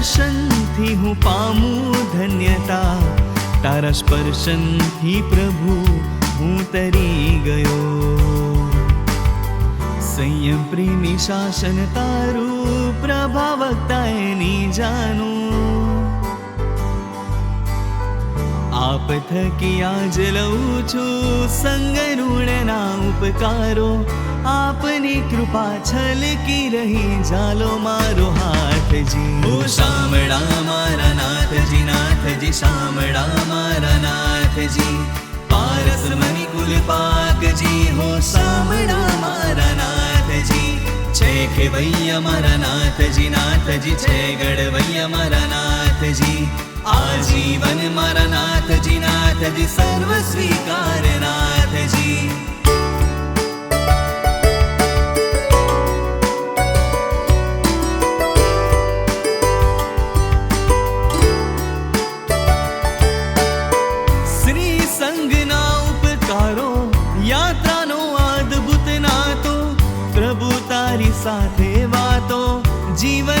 દર્શનથી હું પામું ધન્યતા તારા સ્પર્શનથી પ્રભુ હું તરી ગયો સંયમ પ્રેમી શાસન તારું આપ જ લઉં છું. સંગ ઋણના ઉપકારો. આપની કૃપા છલકી રહી. જાલો મારો હાથજી. ઓ શામળા મારા નાથજી નાથજી, શામળા મારા નાથજી. પારસ મની કુલ પાકજી. હો શામળા મારા નાથજી. છે ખેવૈયા મારા નાથજી નાથજી, છે ગડવૈયા મારા નાથજી. आजीवन मरनाथ जी श्रीसङ्गकारो यात्रा नो अद्भुतनातो प्रभु तारी वातो जीवन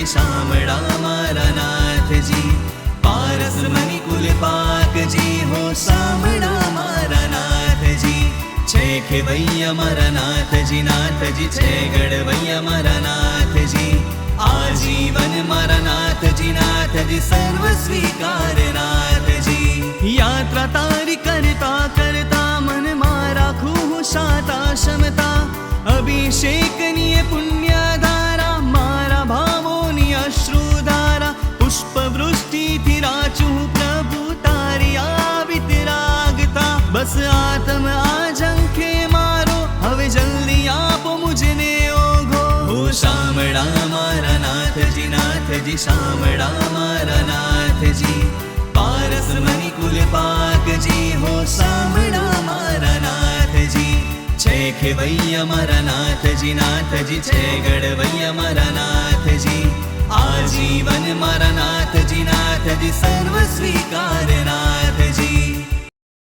जी श्यामड़ा मारा नाथ जी। पारस मणि कुल पाक जी हो, सामड़ा मारा नाथ जी। छे खेवैया मारा नाथ जी नाथ जी छे गढ़वैया मारा नाथ जी। आजीवन मारा नाथ जी नाथ जी सर्व स्वीकार नाथ जी। यात्रा तारी करता करता, मन मारा खूह शाता क्षमता। अभिषेक जी श्यामड़ा मारा जी। पारस मणि कुल पाक जी हो श्यामड़ा मारनाथ जी। छे वैया मरनाथ जी, नाथ जी छे गढ़वैया मारा नाथ जी। आजीवन मरनाथ जी, नाथ जी सर्व स्वीकार नाथ जी।